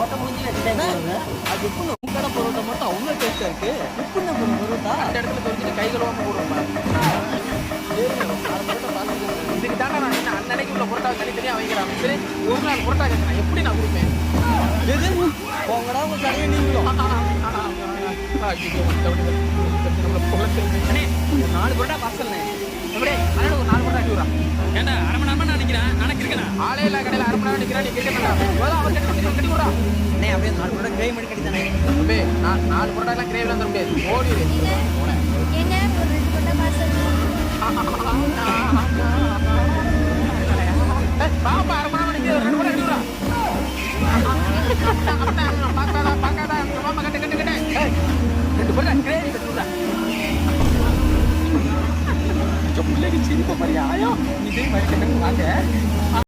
அது எப்படி உங்க கடை பரோட்டா மட்டும் அவ்வளோ டேஸ்டா இருக்கு எப்படி நம்ம பரோட்டா அந்த இடத்துல தெரிஞ்சுட்டு கை கழுவாம போடுவோம் இதுக்கு தானே நான் என்ன அன்னன்னைக்கு உள்ள புரோட்டா தனித்தனியா வைக்கிறேன் சரி ஒரு நாள் புரோட்டா கேட்கறேன் எப்படி நான் கொடுப்பேன் எது உங்கடா உங்க கடையை நீங்களும் ஒரு நாலு புரோட்டா பார்சல்ண்ணே. எப்படியே, அண்ணே, ஒரு நாலு புரோட்டா அடி விட்றா. ஏன்டா அரை மணி நேரமா நான் நிக்கிறேன் நாளைக்கு இருக்கேன் ஆளே இல்ல கடையில மணி. அண்ணே அப்படியே நாலு கூட கிரேவி பண்ணி கட்டித்தானே தம்பி, நான் நாலு புரோட்டா எல்லாம் கிரேவில வந்துட முடியாது. ஏய், பாப்பா, அரை மணி நிக்குது, ரெண்டு அடி விட்றா. பார்க்காதா, பார்க்காதா, மாமா, கட்டு, கட்டு, கட்டு. ஏய், ரெண்டு புரோட்டா கிரேவி கட்டி விட்றா. கொஞ்சம் பிள்ளைக்கு சிரிப்பு மாதிரியா? ஆயோ, இதே மாதிரி கட்டு வாங்க